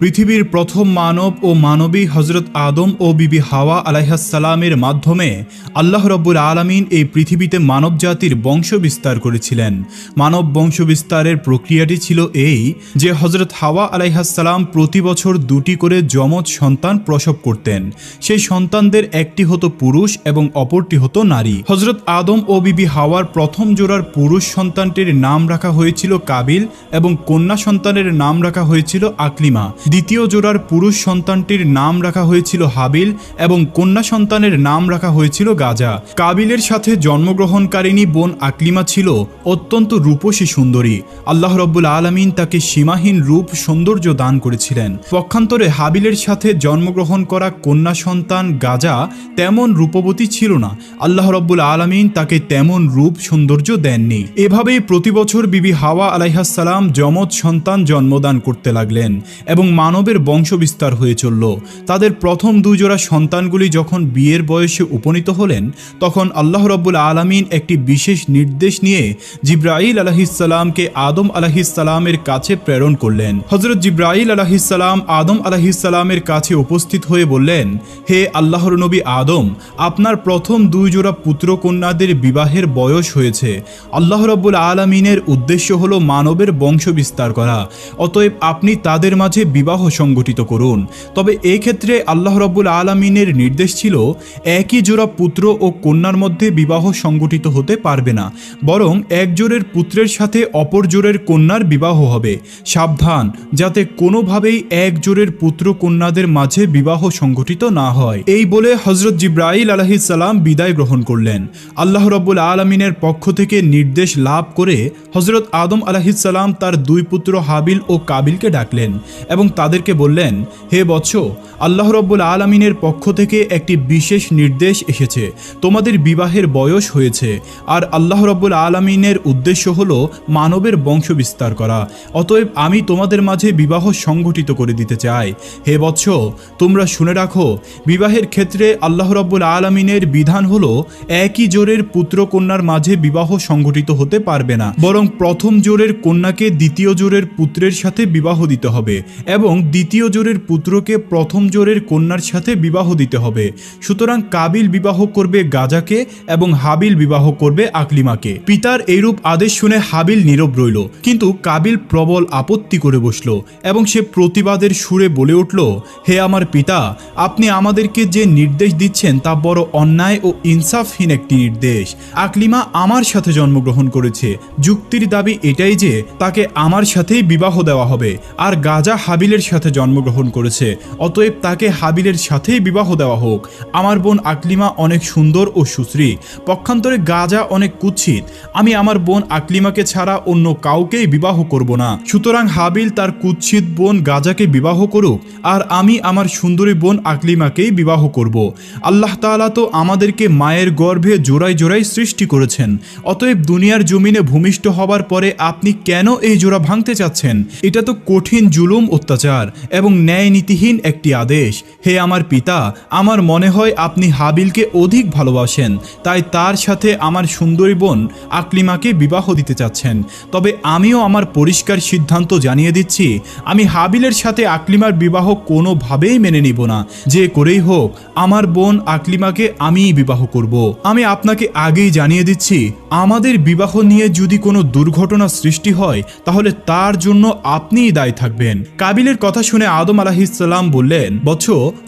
পৃথিবীর প্রথম মানব ও মানবী হজরত আদম ও বিবি হাওয়া আলাইহাসালামের মাধ্যমে আল্লাহ রব্বুল আলমিন এই পৃথিবীতে মানব জাতির বংশ বিস্তার করেছিলেন। মানব বংশ বিস্তারের প্রক্রিয়াটি ছিল এই যে হজরত হাওয়া আলাইহাসালাম প্রতি বছর দুটি করে যমজ সন্তান প্রসব করতেন। সেই সন্তানদের একটি হতো পুরুষ এবং অপরটি হতো নারী। হজরত আদম ও বিবি হাওয়ার প্রথম জোড়ার পুরুষ সন্তানটির নাম রাখা হয়েছিল কাবিল এবং কন্যা সন্তানের নাম রাখা হয়েছিল আকলিমা। দ্বিতীয় জোড়ার পুরুষ সন্তানটির নাম রাখা হয়েছিল হাবিল এবং কন্যা সন্তানের নাম রাখা হয়েছিল গাজা। কাবিলের সাথে জন্মগ্রহণকারিণী বোন আকলিমা ছিল অত্যন্ত রূপসী সুন্দরী। আল্লাহ রব্বুল আলমিন তাকে সীমাহীন রূপ সৌন্দর্য দান করেছিলেন। পক্ষান্তরে হাবিলের সাথে জন্মগ্রহণ করা কন্যা সন্তান গাজা তেমন রূপবতী ছিল না। আল্লাহ রব্বুল আলমিন তাকে তেমন রূপ সৌন্দর্য দেননি। এভাবেই প্রতি বছর বিবি হাওয়া আলাইহাসালাম যমজ সন্তান জন্মদান করতে লাগলেন এবং মানবের বংশ বিস্তার হয়ে চলল। তাদের প্রথম দুজোড়া সন্তানগুলি যখন বিয়ের বয়সে উপনীত হলেন, তখন আল্লাহ রব্বুল আলমিন একটি বিশেষ নির্দেশ নিয়ে জিব্রাইল আলহিসাল্লামকে আদম আলহিসাল্লামের কাছে প্রেরণ করলেন। হজরত জিব্রাইল আলহিসাল্লাম আদম আলহিসাল্লামের কাছে উপস্থিত হয়ে বললেন, হে আল্লাহর নবী আদম, আপনার প্রথম দুই জোড়া পুত্র কন্যাদের বিবাহের বয়স হয়েছে। আল্লাহ রব্বুল আলমিনের উদ্দেশ্য হল মানবের বংশ বিস্তার করা। অতএব আপনি তাদের মাঝে বিবাহ সংগঠিত করুন। তবে এই ক্ষেত্রে আল্লাহ রব্বুল আলমিনের নির্দেশ ছিল, একই জোড়া পুত্র ও কন্যার মধ্যে বিবাহ সংগঠিত হতে পারবে না, বরং এক জোরের পুত্রের সাথে অপর জোরের কন্যার বিবাহ হবে। সাবধান, যাতে কোনোভাবেই এক জোরের পুত্র কন্যাদের মাঝে বিবাহ সংগঠিত না হয়। এই বলে হজরত জিব্রাইল আলহিসাল্লাম বিদায় গ্রহণ করলেন। আল্লাহ রব্বুল আলমিনের পক্ষ থেকে নির্দেশ লাভ করে হজরত আদম আলহিসাল্লাম তার দুই পুত্র হাবিল ও কাবিলকে ডাকলেন এবং তাদেরকে বললেন, হে বৎস, আল্লাহ রব্বুল আলমিনের পক্ষ থেকে একটি বিশেষ নির্দেশ এসেছে। তোমাদের বিবাহের বয়স হয়েছে, আর আল্লাহ রব্বুল আলমিনের উদ্দেশ্য হল মানবের বংশ বিস্তার করা। অতএব আমি তোমাদের মাঝে বিবাহ সংগঠিত করে দিতে চাই। হে বৎস, তোমরা শুনে রাখো, বিবাহের ক্ষেত্রে আল্লাহ রব্বুল আলমিনের বিধান হল একই জোরের পুত্র কন্যার মাঝে বিবাহ সংগঠিত হতে পারবে না, বরং প্রথম জোরের কন্যাকে দ্বিতীয় জোরের পুত্রের সাথে বিবাহ দিতে হবে। এবং দ্বিতীয় জোরের পুত্রকে প্রথম জোরের কন্যার সাথে বিবাহ দিতে হবে। সুতরাং কাবিল বিবাহ করবে গাজাকে এবং হাবিল বিবাহ করবে আকলিমাকে। পিতার এইরূপ আদেশ শুনে হাবিল নীরব রইল। কিন্তু কাবিল প্রবল আপত্তি করে বসল এবং সে প্রতিবাদের সুরে বলে উঠল, হে আমার পিতা, আপনি আমাদেরকে যে নির্দেশ দিচ্ছেন তা বড় অন্যায় ও ইনসাফহীন একটি নির্দেশ। আকলিমা আমার সাথে জন্মগ্রহণ করেছে। যুক্তির দাবি এটাই যে তাকে আমার সাথেই বিবাহ দেওয়া হবে। আর গাজা হাবিলের সাথে জন্মগ্রহণ করেছে। অতএব তাকে হাবিলের সাথেই বিবাহ দেওয়া হোক। আমার বোন আকলিমা অনেক সুন্দর ও সুশ্রী। পক্ষান্তরে গাজা অনেক কুৎসিত। আমি আমার বোন আকলিমাকে ছাড়া অন্য কাউকেই বিবাহ করব না। সুতরাং হাবিল তার কুৎসিত বোন গাজাকে বিবাহ করুক, আর আমি আমার সুন্দরী বোন আকলিমাকেই বিবাহ করব। আল্লাহ তাআলা তো আমাদেরকে মায়ের গর্ভে জোড়ায় জোড়ায় সৃষ্টি করেছেন। অতএব দুনিয়ার জমিনে ভূমিষ্ঠ হবার পরে আপনি কেন এই জোড়া ভাঙতে চাচ্ছেন? এটা তো কঠিন জুলুম অত্যাচার। এবং ন্যায় নীতিহীন একটি আদেশ। হে আমার পিতা, আমার মনে হয় আপনি হাবিলকে অধিক ভালোবাসেন, তাই তার সাথে আমার সুন্দরী বোন আকলিমাকে বিবাহ দিতে চাচ্ছেন। তবে আমিও আমার পরিষ্কার সিদ্ধান্ত জানিয়ে দিচ্ছি, আমি হাবিলের সাথে আকলিমার বিবাহ কোনোভাবেই মেনে নিব না। যে করেই হোক, আমার বোন আকলিমাকে আমিই বিবাহ করব। আমি আপনাকে আগেই জানিয়ে দিচ্ছি, আমাদের বিবাহ নিয়ে যদি কোনো দুর্ঘটনা সৃষ্টি হয়, তাহলে তার জন্য আপনিই দায়ী থাকবেন। কাবিলের কথা শুনে আদম আলাহিসাল্লাম বললেন, বৎস,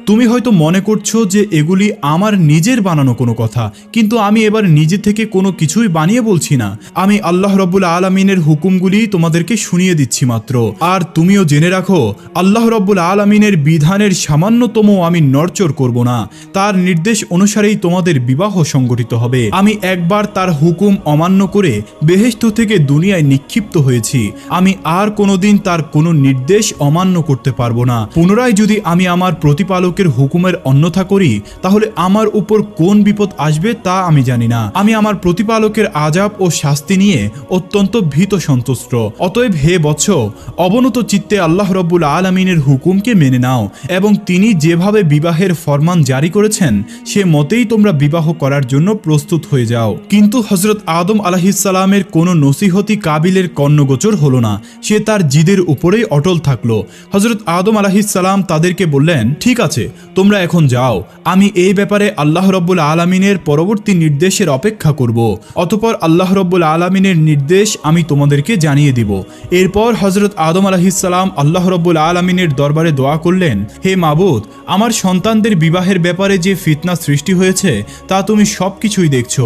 তুমি হয়তো মনে করছ যে এগুলি আমার নিজের বানানো কোনো কথা, কিন্তু আমি এবার নিজে থেকে কোনো কিছুই বানিয়ে বলছি না। আমি আল্লাহ রব্বুল আলমিনের হুকুমগুলি তোমাদেরকে শুনিয়ে দিচ্ছি মাত্র। আর তুমিও জেনে রাখো, আল্লাহ রব্বুল আলমিনের বিধানের সামান্যতম আমি নড়চড় করব না। তার নির্দেশ অনুসারেই তোমাদের বিবাহ সংগঠিত হবে। আমি একবার তার হুকুম অমান্য করে বেহেস্ত থেকে দুনিয়ায় নিক্ষিপ্ত হয়েছি। আমি আর কোনোদিন তার কোনো নির্দেশ অমান্য করতে পারব না। পুনরায় যদি আমি আমার প্রতিপালকের হুকুমের অন্যথা করি, তাহলে আমার উপর কোন বিপদ আসবে তা আমি জানি না। আমি আমার প্রতিপালকের আজাব ও শাস্তি নিয়ে অত্যন্ত ভীত সন্তুষ্ট। অতএব হে বৎস, অবনত চিত্তে আল্লাহ রব্বুল আলমিনের হুকুমকে মেনে নাও এবং তিনি যেভাবে বিবাহের ফরমান জারি করেছেন, সে মতেই তোমরা বিবাহ করার জন্য প্রস্তুত হয়ে যাও। কিন্তু হজরত আদম আলাহিসাল্লামের কোনো নসিহতি কাবিলের কর্ণগোচর হলো না। সে তার জিদের উপরেই অটল থাকল। হজরত আদম আলাহিসাল্লাম তাদেরকে বললেন, ঠিক আছে, তোমরা এখন যাও। আমি এই ব্যাপারে আল্লাহ রব্বুল আলমিনের পরবর্তী নির্দেশের অপেক্ষা করব। অতপর আল্লাহ রব্বুল আলমিনের নির্দেশ আমি তোমাদেরকে জানিয়ে দিব। এরপর হজরত আদম আলাহিসাল্লাম আল্লাহ রব্বুল আলমিনের দরবারে দোয়া করলেন, হে মাবুদ, আমার সন্তানদের বিবাহের ব্যাপারে যে ফিতনা সৃষ্টি হয়েছে, তা তুমি সব কিছুই দেখছ।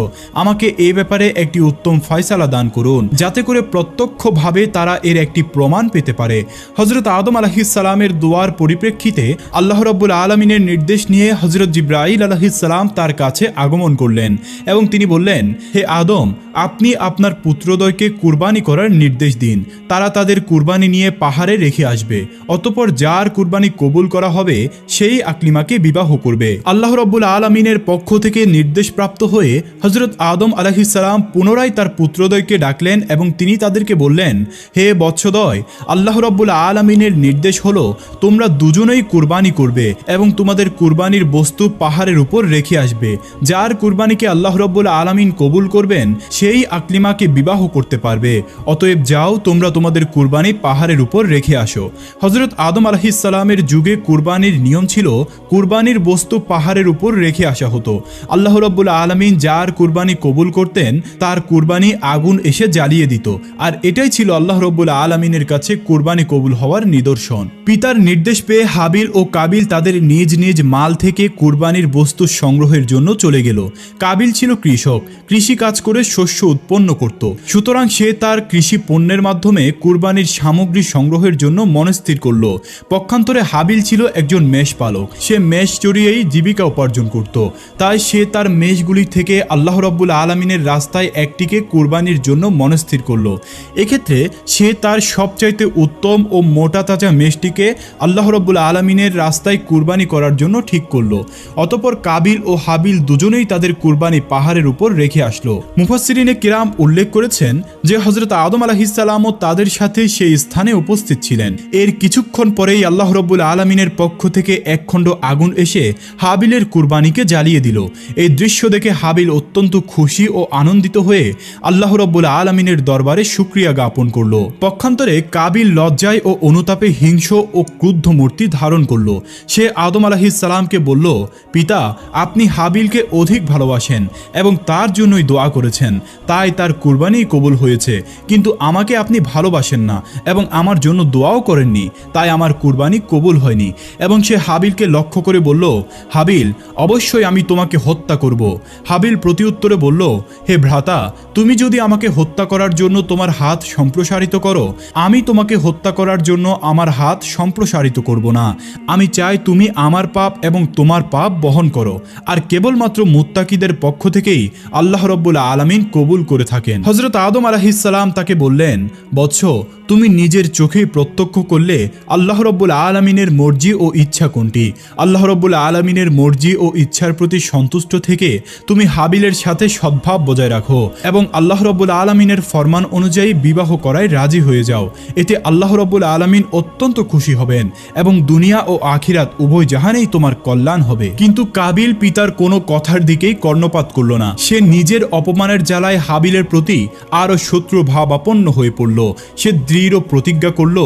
আমাকে এই ব্যাপারে একটি উত্তম ফয়সালা দান করুন, যাতে করে প্রত্যক্ষভাবে তারা এর একটি প্রমাণ পেতে পারে। হজরত আদম আলাহিসাল্লামের দোয়ার পরিপ্রেক্ষিতে আল্লাহ রব্বুল আলমিনের নির্দেশ নিয়ে হজরত জিব্রাইল আলাহিসাল্লাম তার কাছে আগমন করলেন এবং তিনি বললেন, হে আদম, আপনি আপনার পুত্রদ্বয়কে কুরবানি করার নির্দেশ দিন। তারা তাদের কুরবানি নিয়ে পাহাড়ে রেখে আসবে। অতপর যার কুরবানি কবুল করা হবে, সেই আকলিমাকে বিবাহ করবে। আল্লাহ রব্বুল আলমিনের পক্ষ থেকে নির্দেশপ্রাপ্ত হয়ে হজরত আদম আলাহিসাল্লাম পুনরায় তার পুত্রদ্বয়কে ডাকলেন এবং তিনি তাদেরকে বললেন, হে বৎসদয়, আল্লাহ রব্বুল আলমিনের নির্দেশ হলো, তোমরা দুজনেই কুরবানি করবে এবং তোমাদের কুরবানির বস্তু পাহাড়ের উপর রেখে আসবে। যার কুরবানিকে আল্লাহ রব্বুল আলমিন কবুল করবেন, সেই আকলিমাকে বিবাহ করতে পারবে। অতএব যাও, তোমরা তোমাদের কুরবানি পাহাড়ের উপর রেখে আসো। হজরত আদম আলাহিসাল্লামের যুগে কুরবানির নিয়ম ছিল, কুরবানির বস্তু পাহাড়ের উপর রেখে আসা হতো। আল্লাহ রব্বুল আলমিন যার কুরবানি কবুল করতেন, তার কুরবানি আগুন এসে জ্বালিয়ে দিত। আর এটাই ছিল আল্লাহ রব্বুল আলমিনের কাছে কুরবানি কবুল হওয়ার নিদর্শন। পিতার নির্দেশ পেয়ে হাবিল ও কাবিল তাদের নিজ নিজ মাল থেকে কুরবানির বস্তু সংগ্রহের জন্য চলে গেল। কাবিল ছিল কৃষক। কৃষি কাজ করে শস্য উৎপন্ন করত। সুতরাং সে তার কৃষি পণ্যের মাধ্যমে কুরবানির সামগ্রী সংগ্রহের জন্য মনস্থির করল। পক্ষান্তরে হাবিল ছিল একজন মেষ পালক। সে মেষ চড়িয়েই জীবিকা উপার্জন করত। তাই সে তার মেষগুলি থেকে আল্লাহ রব্বুল আলমিনের রাস্তায় একটিকে কুরবানির জন্য মনস্থির করল। এক্ষেত্রে সে তার সবচাইতে উত্তম ও মোটা তাজা মেষটিকে আল্লাহ রব্বুল আলমিনের রাস্তায় কুরবানি করার জন্য ঠিক করল। অতপর কাবিল ও হাবিল দুজনেই তাদের কুরবানি পাহাড়ের উপর রেখে আসলো। মুফাসিরিনে কিরাম উল্লেখ করেছেন যে হজরত আদম আলাহিসাল্লামও তাদের সাথে সেই স্থানে উপস্থিত ছিলেন। এর কিছুক্ষণ পরেই আল্লাহ রব্বুল আলমিনের পক্ষ থেকে একখণ্ড আগুন এসে হাবিলের কুরবানিকে জ্বালিয়ে দিল। এই দৃশ্য দেখে হাবিল অত্যন্ত খুশি ও আনন্দিত হয়ে আল্লাহ রব্বুল আলমিনের দরবারে সুক্রিয়া জ্ঞাপন করল। পক্ষান্তরে কাবিল লজ্জায় ও অনুতাপে হিংস ও ক্রুদ্ধ মূর্তি ধারণ করল। সে আদম আলাহিসাল্লামকে বলল, পিতা, আপনি হাবিলকে অধিক ভালোবাসেন এবং তার জন্যই দোয়া করেছেন। তাই তার কুরবানি কবুল হয়েছে। কিন্তু আমাকে আপনি ভালোবাসেন না এবং আমার জন্য দোয়াও করেননি। তাই আমার কুরবানি কবুল হয়নি। এবং সে হাবিলকে লক্ষ্য করে বলল, হাবিল, অবশ্যই আমি তোমাকে হত্যা করব। হাবিল প্রতিউত্তরে বলল, হে ভ্রাতা, তুমি যদি আমাকে হত্যা করার জন্য তোমার হাত সম্প্রসারিত করো, আমি তোমাকে হত্যা করার জন্য আমার হাত সম্প্রসারিত করব না। আমি চাই তুমি আমার পাপ এবং তোমার পাপ বহন করো। আর কেবলমাত্র মুত্তাকিদের পক্ষ থেকেই আল্লাহ রব্বুল আলমিন কবুল করে থাকেন। হজরত আদম আলাহিসাল্লাম তাকে বললেন, বৎস তুমি নিজের চোখেই প্রত্যক্ষ করলে আল্লাহ রব্বুল আলমিনের মর্জি ও ইচ্ছা কোনটি? আল্লাহ রব্বুল আলমিনের মর্জি ও ইচ্ছার প্রতি সন্তুষ্ট থেকে তুমি হাবিলের সাথে সদ্ভাব বজায় রাখো এবং আল্লাহ রব্বুল আলমিনের ফরমান অনুযায়ী বিবাহ করায় রাজি হয়ে যাও। এতে আল্লাহ রব্বুল আলমিন অত্যন্ত খুশি হবেন এবং দুনিয়া ও আখিরাত উভয় জাহানেই তোমার কল্যাণ হবে। কিন্তু কাবিল পিতার কোনো কথার দিকেই কর্ণপাত করল না। সে নিজের অপমানের জ্বালায় হাবিলের প্রতি আরও শত্রু ভাবাপন্ন হয়ে পড়ল। সে দৃঢ় প্রতিজ্ঞা করল,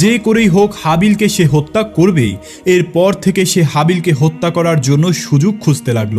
যে করেই হোক হাবিলকে সে হত্যা করবেই। এরপর থেকে সে হাবিলকে হত্যা করার জন্য সুযোগ খুঁজতে লাগল।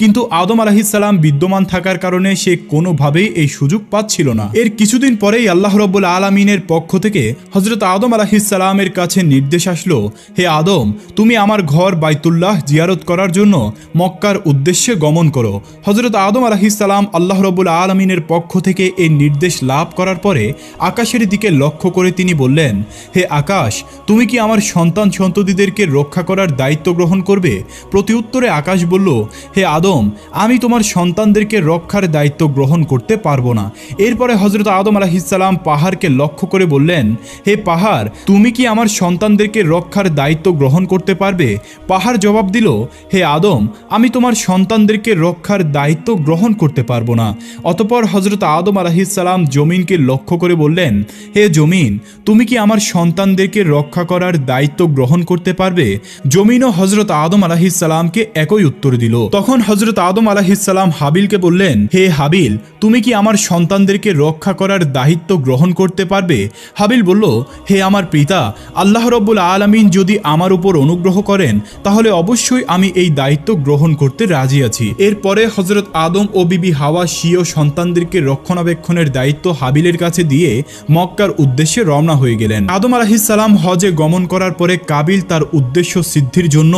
কিন্তু আদম আলাহিসাল্লাম বিদ্যমান থাকার কারণে সে কোনোভাবেই এই সুযোগ পাচ্ছিল না। এর কিছুদিন পরেই আল্লাহ রব্বুল আলমিনের পক্ষ থেকে হজরত আদম আলাহিসাল্লামের কাছে নির্দেশ আসলো, হে আদম, তুমি আমার ঘর বাইতুল্লাহ জিয়ারত করার জন্য মক্কার উদ্দেশ্যে গমন করো। হজরত আদম আলাহিসাল্লাম আল্লাহ রব্বুল আলমিনের পক্ষ থেকে এই নির্দেশ লাভ করার পরে আকাশের দিকে লক্ষ্য করে তিনি বললেন, হে আকাশ, তুমি কি আমার সন্তান সন্ততিদেরকে রক্ষা করার দায়িত্ব গ্রহণ করবে? প্রতি উত্তরে আকাশ বলল, হে আদম, আমি তোমার সন্তানদেরকে রক্ষার দায়িত্ব গ্রহণ করতে পারব না। এরপরে হজরত আদম আলাহিসাল্লাম পাহাড়কে লক্ষ্য করে বললেন, হে পাহাড়, তুমি কি আমার সন্তানদেরকে রক্ষার দায়িত্ব গ্রহণ করতে পারবে? পাহাড় জবাব দিল, হে আদম, আমি তোমার সন্তানদেরকে রক্ষার দায়িত্ব গ্রহণ করতে পারব না। অতপর হজরত আদম আলাহিসাল্লাম জমিনকে লক্ষ্য করে বললেন, হে জমিন, তুমি কি আমার সন্তানদেরকে রক্ষা করার দায়িত্ব গ্রহণ করতে পারবে? জমিনও হজরত আদম আলাহিসাল্লামকে একই উত্তর দিল। তখন হজরত আদম আলাহিসাল্লাম হাবিলকে বললেন, হে হাবিল, তুমি কি আমার সন্তানদেরকে রক্ষা করার দায়িত্ব গ্রহণ করতে পারবে? হাবিল বলল, হে আমার পিতা, আল্লাহ রব্বুল আলমিন যদি আমার উপর অনুগ্রহ করেন, তাহলে অবশ্যই আমি এই দায়িত্ব গ্রহণ করতে রাজি আছি। এরপরে হজরত আদম ও বিবি হাওয়া স্বীয় সন্তানদেরকে রক্ষণাবেক্ষণের দায়িত্ব হাবিলের কাছে দিয়ে মক্কার উদ্দেশ্যে রওনা হয়ে গেলেন। আদম আলাহিসাল্লাম হজে গমন করার পরে কাবিল তার উদ্দেশ্য সিদ্ধির জন্য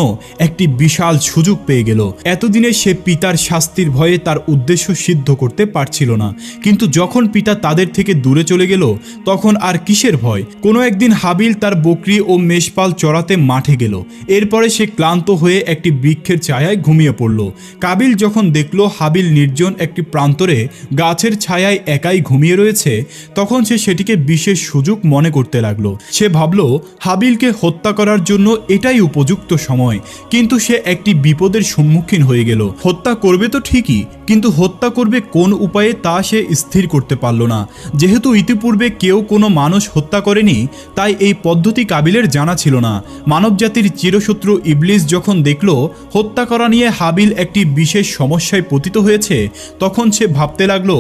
একটি বিশাল সুযোগ পেয়ে গেল। এতদিনে সে পিতার শাস্তির ভয়ে তার উদ্দেশ্য সিদ্ধ করতে পারছিল না। কিন্তু যখন পিতা তাদের থেকে দূরে চলে গেল, তখন আর কিসের ভয়? কোনো একদিন হাবিল তার বকরি ও মেষপাল চড়াতে মাঠে গেল। এরপরে সে ক্লান্ত হয়ে একটি বৃক্ষের ছায়ায় ঘুমিয়ে পড়ল। কাবিল যখন দেখল হাবিল নির্জন একটি প্রান্তরে গাছের ছায়ায় একাই ঘুমিয়ে রয়েছে, তখন সে সেটিকে বিশেষ সুযোগ মনে করতে লাগল। সে ভাবল, হাবিলকে হত্যা করার জন্য এটাই উপযুক্ত সময়। কিন্তু সে একটি বিপদের সম্মুখীন হয়ে গেল। হত্যা করবে তো ঠিকই, কিন্তু হত্যা করবে কোন উপায়ে তা সে স্থির করতে পারল না। যেহেতু ইতিপূর্বে কেউ কোনো মানুষ হত্যা করেনি, তাই এই পদ্ধতি কাবিলের জানা ছিল না। মানবজাতির চিরশত্রু ইবলিস যখন দেখল, হত্যা করা নিয়ে হাবিল একটি বিশেষ সমস্যায় পতিত হয়েছে, তখন সে ভাবতে লাগল,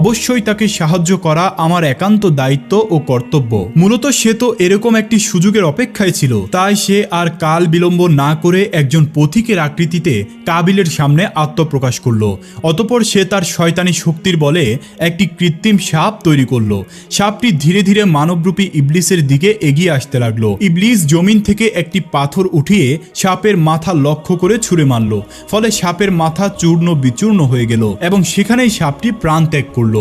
অবশ্যই তাকে সাহায্য করা আমার একান্ত দায়িত্ব ও কর্তব্য। মূলত সে তো এরকম একটি সুযোগের অপেক্ষায় ছিল। তাই সে আর কাল বিলম্ব না করে একজন পথিকের আকৃতিতে কাবিলের সামনে আত্মপ্রকাশ করল। অতপর সে তার শয়তানি শক্তির বলে একটি কৃত্রিম সাপ তৈরি করল। সাপটি ধীরে ধীরে মানবরূপী ইবলিসের দিকে এগিয়ে আসতে লাগল। ইবলিস জমিন থেকে একটি পাথর উঠিয়ে সাপের মাথা লক্ষ্য করে ছুঁড়ে মারল। ফলে সাপের মাথা চূর্ণ বিচূর্ণ হয়ে গেল এবং সেখানেই সাপটি প্রাণ ত্যাগ করল।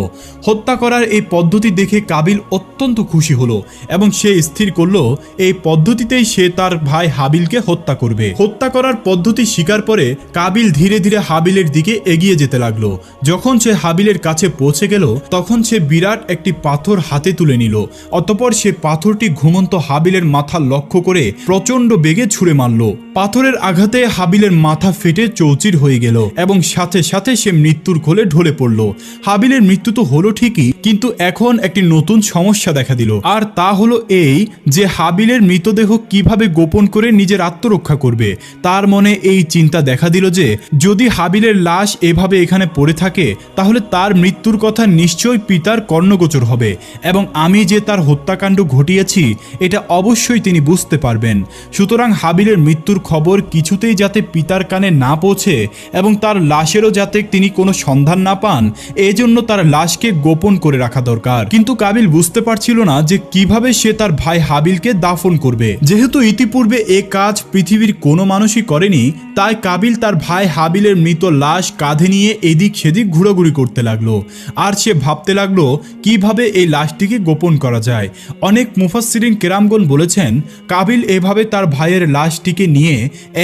হত্যা করার এই পদ্ধতি দেখে কাবিল অত্যন্ত খুশি হলো এবং সে স্থির করল, এই পদ্ধতিতেই সে তার ভাই হাবিলকে হত্যা করবে। হত্যা করার পদ্ধতি স্বীকার করে কাবিল ধীরে ধীরে হাবিলের দিকে এগিয়ে যেতে লাগল। যখন সে হাবিলের কাছে পৌঁছে গেল, তখন সে বিরাট একটি পাথর হাতে তুলে নিল। অতপর সে পাথরটি ঘুমন্ত হাবিলের মাথা লক্ষ্য করে প্রচণ্ড বেগে ছুঁড়ে মারল। পাথরের আঘাতে হাবিলের মাথা ফেটে চৌচির হয়ে গেল এবং সাথে সাথে সে মৃত্যুর কোলে ঢলে পড়ল। হাবিলের মৃত্যু তো হলো ঠিকই, কিন্তু এখন একটি নতুন সমস্যা দেখা দিল। আর তা হলো এই যে হাবিলের মৃতদেহ কীভাবে গোপন করে নিজের আত্মরক্ষা করবে, তার মনে এই চিন্তা দেখা দিল যে, যদি হাবিলের লাশ এভাবে এখানে পড়ে থাকে, তাহলে তার মৃত্যুর কথা নিশ্চয়ই পিতার কর্ণগোচর হবে এবং আমি যে তার হত্যাকাণ্ড ঘটিয়েছি, এটা অবশ্যই তিনি বুঝতে পারবেন। সুতরাং হাবিলের মৃত্যুর খবর কিছুতেই যাতে পিতার কানে না পৌঁছে এবং তার লাশেরও যাতে তিনি কোনো সন্ধান না পান, এজন্য তার লাশকে গোপন করে রাখা দরকার। কিন্তু কাবিল বুঝতে পারছিল না যে কীভাবে সে তার ভাই হাবিলকে দাফন করবে। যেহেতু ইতিপূর্বে এ কাজ পৃথিবীর কোনো মানুষই করেনি, তাই কাবিল তার ভাই হাবিলের মৃত লাশ কাঁধে নিয়ে এদিক সেদিক ঘুরাঘুরি করতে লাগল। আর সে ভাবতে লাগল, কীভাবে এই লাশটিকে গোপন করা যায়? অনেক মুফাসসিরিন কেরামগণ বলেছেন, কাবিল এভাবে তার ভাইয়ের লাশটিকে নিয়ে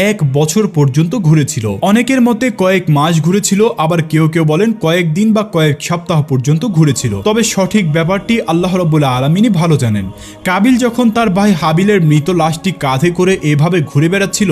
এক বছর পর্যন্ত ঘুরেছিল। অনেকের মতে কয়েক মাস ঘুরেছিল, আবার কেউ কেউ বলেন কয়েক দিন বা কয়েক সপ্তাহ পর্যন্ত ঘুরেছিল। তবে সঠিক ব্যাপারটি আল্লাহ রব্বুল্লা আলমিনই ভালো জানেন। কাবিল যখন তার ভাই হাবিলের মৃত লাশটি কাঁধে করে এভাবে ঘুরে বেড়াচ্ছিল,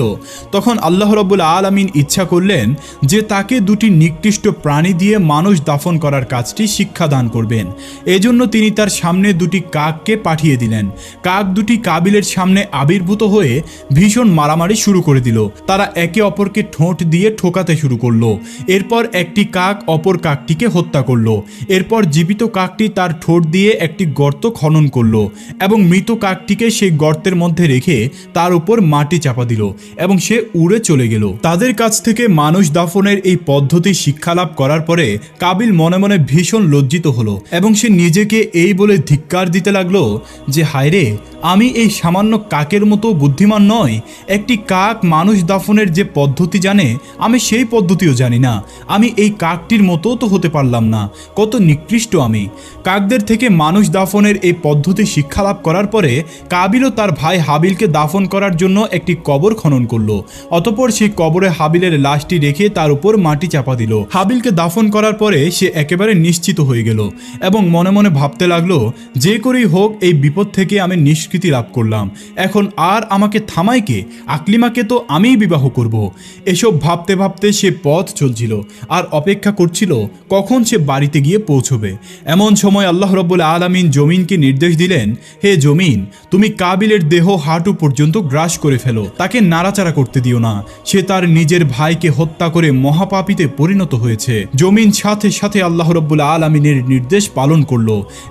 তখন আল্লাহ রব্বুল আলমিন ইচ্ছা করলেন যে তাকে দুটি নিকৃষ্ট প্রাণী দিয়ে মানুষ দাফন করার কাজটি শিক্ষা দান করবেন। এজন্য তিনি তার সামনে দুটি কাককে পাঠিয়ে দিলেন। কাক দুটি কাবিলের সামনে আবির্ভূত হয়ে ভীষণ মারামারি শুরু করে দিল। তারা একে অপরকে ঠোঁট দিয়ে ঠোকাতে শুরু করল। এরপর একটি কাক অপর কাকটিকে হত্যা করল। এরপর জীবিত কাকটি তার ঠোঁট দিয়ে একটি গর্ত খনন করল এবং মৃত কাকটিকে সেই গর্তের মধ্যে রেখে তার উপর মাটি চাপা দিল এবং সে উড়ে চলে গেল। তাদের কাছ থেকে মানুষ দাফনের এই পদ্ধতি শিক্ষা লাভ করার পরে কাবিল মনে মনে ভীষণ লজ্জিত হলো এবং সে নিজেকে এই বলে ধিক্কার দিতে লাগল যে হায়রে আমি এই সামান্য কাকের মতো বুদ্ধিমান নয় একটি কাক মানুষ দাফনের যে পদ্ধতি জানে, আমি সেই পদ্ধতিও জানি না। আমি এই কাকটির মতো তো হতে পারলাম না। কত নিকৃষ্ট আমি। কাকদের থেকে মানুষ দাফনের এই পদ্ধতি শিক্ষা লাভ করার পরে কাবিলও তার ভাই হাবিলকে দাফন করার জন্য একটি কবর খনন করল। অতপর সেই কবরে হাবিলের লাশটি রেখে তার উপর মাটি চাপা দিল। হাবিলকে দাফন করার পরে সে একেবারে নিশ্চিত হয়ে গেল এবং মনে মনে ভাবতে লাগল, যে করেই হোক এই বিপদ থেকে আমি নিষ্কৃতি লাভ করলাম। এখন আর আমাকে থামাই কে? আকলিমাকে তো আমিই বিবাহ করব। এসব ভাবতে ভাবতে সে পথ চলছিল আর অপেক্ষা করছিল কখন সে বাড়িতে গিয়ে পৌঁছবে। এমন সময় আল্লাহ রব্বুল আলমিন জমিনকে নির্দেশ দিলেন, হে জমিন, তুমি কাবিলের দেহ হাঁটু পর্যন্ত গ্রাস করে ফেলো। তাকে নাড়াচাড়া করতে দিও না। সে তার নিজের ভাইকে হত্যা করে মহাপাপীতে পরিণত হয়েছে। জমিন সাথে সাথে আল্লাহ রব্বুল আলমিনের নির্দেশ পালন করল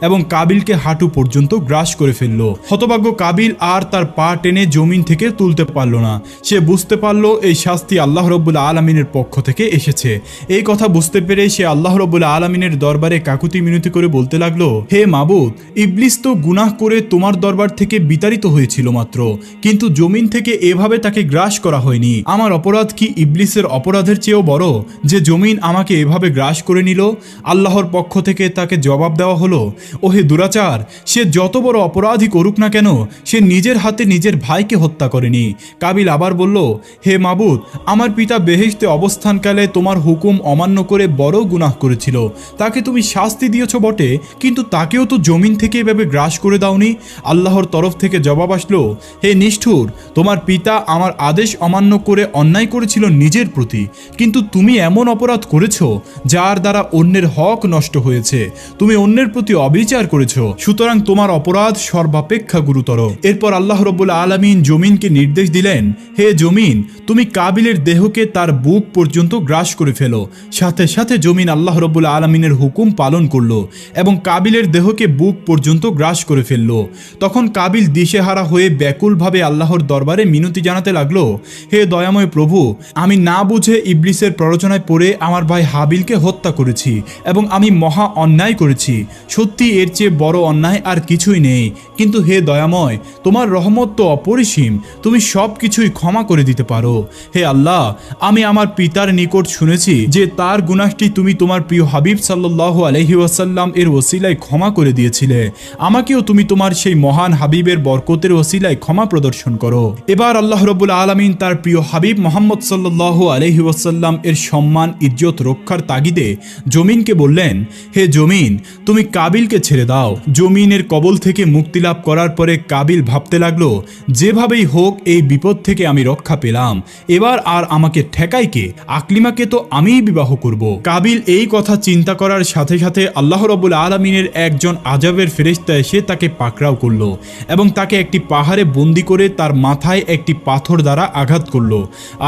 এবং কাবিলকে হাঁটু পর্যন্ত গ্রাস করে ফেলল। হত হতভাগ্য কাবিল আর তার পা টেনে জমিন থেকে তুলতে পারল না। সে বুঝতে পারল এই শাস্তি আল্লাহ রব্বুল আলমিনের পক্ষ থেকে এসেছে। এই কথা বুঝতে পেরে সে আল্লাহ রব্বুল আলমিনের দরবারে কাকুতি মিনতি করে বলতে লাগল, হে মাবুদ ইবলিস তো গুনাহ করে তোমার দরবার থেকে বিতাড়িত হয়েছিল মাত্র। কিন্তু জমিন থেকে এভাবে তাকে গ্রাস করা হয়নি। আমার অপরাধ কি ইবলিসের অপরাধের চেয়েও বড়? যে জমিন আমাকে এভাবে গ্রাস করে নিল, আল্লাহর পক্ষ থেকে তাকে জবাব দেওয়া হলো, ওহে দুরাচার, সে যত বড় অপরাধই করুক না কেন, সে নিজের হাতে নিজের ভাইকে হত্যা করেনি। কাবিল আবার বলল, হে মাবুদ, আমার পিতা বেহেশতে অবস্থানকালে তোমার হুকুম অমান্য করে বড় গুনাহ করেছিল। তাকে তুমি শাস্তি দিয়েছ বটে, কিন্তু তাকেও তো জমিন থেকে এভাবে গ্রাস করে দাওনি? আল্লাহর তরফ থেকে জবাব আসলো, হে নিষ্ঠুর, তোমার পিতা আমার আদেশ অমান্য করে অন্যায় করেছিল নিজের প্রতি। কিন্তু তুমি এমন অপরাধ করেছ, যার দ্বারা অন্যের হক নষ্ট হয়েছে। তুমি অন্যের প্রতি অবিচার করেছ। সুতরাং তোমার অপরাধ সর্বাপেক্ষা গুরুতর। এরপর আল্লাহ রব্বুল আলমিন জমিনকে নির্দেশ দিলেন, হে জমিন, তুমি কাবিলের দেহকে তার বুক পর্যন্ত গ্রাস করে ফেলো। সাথে সাথে জমিন আল্লাহ রব্বুল আলমিনের হুকুম পালন করল এবং কাবিলের দেহকে বুক পর্যন্ত গ্রাস করে ফেলল। তখন কাবিল দিশেহারা হয়ে ব্যাকুলভাবে আল্লাহর দরবারে মিনতি জানাতে লাগল, হে দয়াময় প্রভু, আমি না বুঝে ইবলিসের প্ররোচনায় পড়ে আমার ভাই হাবিলকে হত্যা করেছি এবং আমি মহা অন্যায় করেছি। সত্যি এর চেয়ে বড় অন্যায় আর কিছুই নেই। কিন্তু হে দয়াময়, তোমার রহমত তো অপরিসীম। তুমি সব কিছুই ক্ষমা করে দিতে পারো। হে আল্লাহ, আমি আমার পিতার নিকট শুনেছি যে তার গুনাহটি তুমি তোমার প্রিয় হাবিব সাল্লাহ আলহি ওয়াসাল্লাম এর ওসিলায় ক্ষমা করে দিয়েছিলে। আমাকেও তুমি তোমার সেই মহান হাবিবের বরকতের ওসিলায় ক্ষমা প্রদর্শন করো। এবার আল্লাহ রবুল আলমিন তার প্রিয় হাবিব মোহাম্মদ সাল্লাহ আলহি ওয়াসাল্লাম এর সম্মান, ইজ্জত, রক্ষার তাগিদে জমিনকে বললেন, হে জমিন, তুমি কাবিলকে ছেড়ে দাও। জমিনের কবল থেকে মুক্তি লাভ করার পরে কাবিল ভাবতে লাগল, যেভাবেই হোক এই বিপদ থেকে আমি রক্ষা পেলাম। এবার আর আমাকে ঠেকাই কে? আকলিমাকে তো আমিই বিবাহ করব। কাবিল এই কথা চিন্তা করার সাথে সাথে আল্লাহ রবুল আলমিনের একজন আজাবের ফেরেস্তা এসে তাকে পাকড়াও করল এবং তাকে একটি পাহাড়ে বন্দি করে তার মাথায় একটি পাথর দ্বারা আঘাত করল।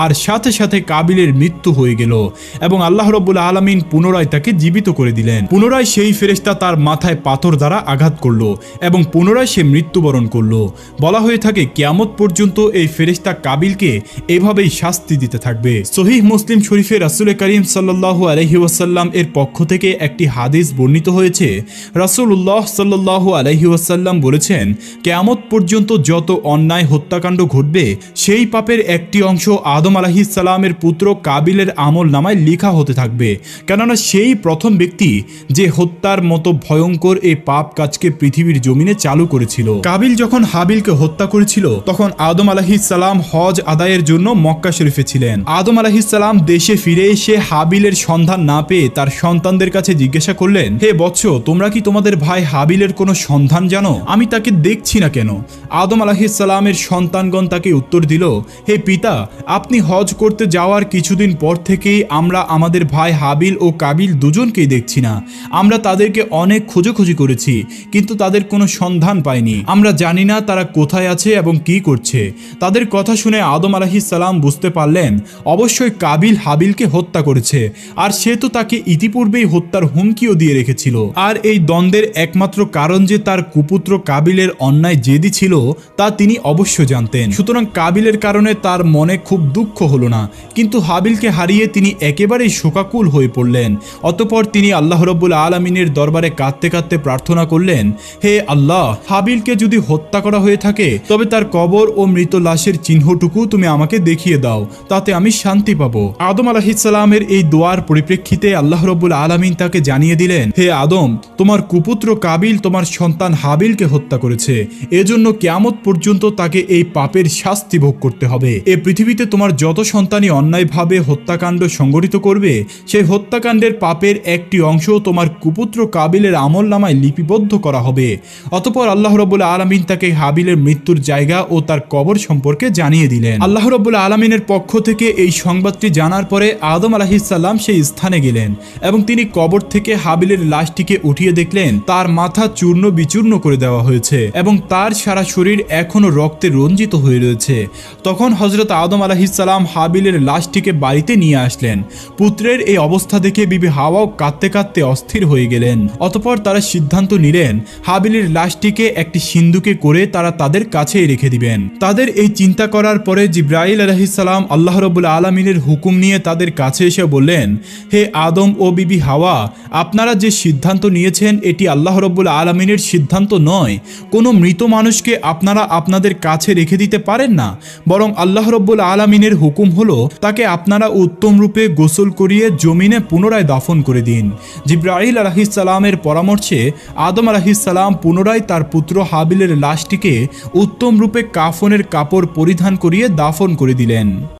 আর সাথে সাথে কাবিলের মৃত্যু হয়ে গেল এবং আল্লাহ রবুল আলমিন পুনরায় তাকে জীবিত করে দিলেন। পুনরায় সেই ফেরেস্তা তার মাথায় পাথর দ্বারা আঘাত করল এবং পুনরায় সে মৃত্যুবরণ করল। বলা হয়ে থাকে, কেয়ামত পর্যন্ত এই ফেরেস্তা কাবিলকে এভাবেই শাস্তি দিতে থাকবে। সহিহ মুসলিম শরীফে রাসুল করিম সাল্লাহু আলহি ওয়াসাল্লাম এর পক্ষ থেকে একটি হাদিস বর্ণিত হয়েছে। রাসুল্লাহ সাল্লাহু আলহি ওয়াসাল্লাম বলেছেন, কেয়ামত পর্যন্ত যত অন্যায় হত্যাকাণ্ড ঘটবে, সেই পাপের একটি অংশ আদম আলাহিসাল্লামের পুত্র কাবিলের আমল নামায় লেখা হতে থাকবে। কেননা সেই প্রথম ব্যক্তি যে হত্যার মতো ভয়ঙ্কর এই পাপ কাজকে পৃথিবীর জমিনে চালু করেছিল। কাবিল যখন হাবিলকে হত্যা করেছিল, তখন আদম আলাহিসাল্লাম হজ আদায়ের জন্য মক্কা শরীফে ছিলেন। আদম আলাহিসাল্লাম দেশে ফিরে এসে হাবিলের সন্ধান না পেয়ে তার সন্তানদের কাছে জিজ্ঞাসা করলেন, হে বৎস, তোমরা কি তোমাদের ভাই হাবিলের কোনো সন্ধান জানো? আমি তাকে দেখছি না কেন? আদম আলাহিসাল্লামের সন্তানগণ তাকে উত্তর দিল, হে পিতা, আপনি হজ করতে যাওয়ার কিছুদিন পর থেকেই আমরা আমাদের ভাই হাবিল ও কাবিল দুজনকেই দেখছি না। আমরা তাদেরকে অনেক খোঁজোখুঁজি করেছি, কিন্তু তাদের কোনো সন্ধান পাইনি। আমরা জানি না তারা কোথায় আছে এবং কি করছে। তাদের কথা শুনে আদম আলাহিসাল্লাম বুঝতে পারলেন, অবশ্যই কাবিল হাবিলকে হত্যা করেছে, আর সে তো তাকে ইতিপূর্বেই হত্যার হুমকিও দিয়ে রেখেছিল। আর এই দ্বন্দ্বের একমাত্র কারণ যে তার কুপুত্র কাবিলের অন্যায় জেদি ছিল, তা তিনি অবশ্য জানতেন। সুতরাং কাবিলের কারণে তার মনে খুব দুঃখ হলো না। কিন্তু হাবিলকে হারিয়ে তিনি একেবারেই শোকাকুল হয়ে পড়লেন। অতপর তিনি আল্লাহ রব্বুল আলমিনের দরবারে কাঁদতে কাঁদতে প্রার্থনা করলেন, হে আল্লাহ, হাবিলকে যদি হত্যা করা হয়ে থাকে, তবে তার কবর ও মৃত লাশের চিহ্নটুকু তুমি আমাকে দেখিয়ে দাও, তাতে আমি শান্তি পাবো। আদম আলাহিসাল্লামের এই দোয়ার পরিপ্রেক্ষিতে আল্লাহ রব্বুল আলমিন তাকে জানিয়ে দিলেন, হে আদম, তোমার কুপুত্র কাবিল তোমার সন্তান হাবিলকে হত্যা করেছে। এজন্য কেয়ামত পর্যন্ত তাকে এই পাপের শাস্তি ভোগ করতে হবে। এ পৃথিবীতে তোমার যত সন্তানই অন্যায়ভাবে হত্যাকাণ্ড সংগঠিত করবে, সেই হত্যাকাণ্ডের পাপের একটি অংশ তোমার কুপুত্র কাবিলের আমল নামায় লিপিবদ্ধ করা হবে। অতপর আল্লাহ রবুল্লা আলমিন তাকে হাবিলের মৃত্যুর জায়গা ও তার কবর সম্পর্কে জানিয়ে দিলেন। আল্লাহ রবুল্লা আলমিনের পক্ষ থেকে এই সংবাদটি জানার পরে আদম আলাহিসাল্লাম সেই স্থানে গেলেন এবং তিনি কবর থেকে হাবিলের লাশটিকে উঠিয়ে দেখলেন, তার মাথা চূর্ণ বিচূর্ণ করে দেওয়া হয়েছে এবং তার সারা শরীর এখনও রক্তে রঞ্জিত হয়ে রয়েছে। তখন হজরত আদম আলাহিসাল্লাম হাবিলের লাশটিকে বাড়িতে নিয়ে আসলেন। পুত্রের এই অবস্থা দেখে বিবি হাওয়াও কাঁদতে কাঁদতে অস্থির হয়ে গেলেন। অতপর তারা সিদ্ধান্ত নিলেন, হাবিলের লাশটিকে একটি সিন্ধুকে করে তারা তাদের কাছেই রেখে দিবেন। তাদের এই চিন্তা করার পরে জিব্রাইল আলহিসাল্লাম আল্লাহ রবুল আলমিনের হুকুম নিয়ে তাদের কাছে এসে বললেন, হে আদম ও বিবি হাওয়া, আপনারা যে সিদ্ধান্ত নিয়েছেন, এটি আল্লাহ রব্বুল আলমিনের সিদ্ধান্ত নয়। কোনো মৃত মানুষকে আপনারা আপনাদের কাছে রেখে দিতে পারেন না। বরং আল্লাহ রব্বুল আলমিনের হুকুম হলো, তাকে আপনারা উত্তম রূপে গোসল করিয়ে জমিনে পুনরায় দাফন করে দিন। জিব্রাহিল আলহিসাল্লামের পরামর্শে আদম আলহিসাল্লাম পুনরায় তার পুত্র হাবিলের লাশটিকে উত্তম রূপে কাফনের কাপড় পরিধান করিয়ে দাফন করে দিলেন।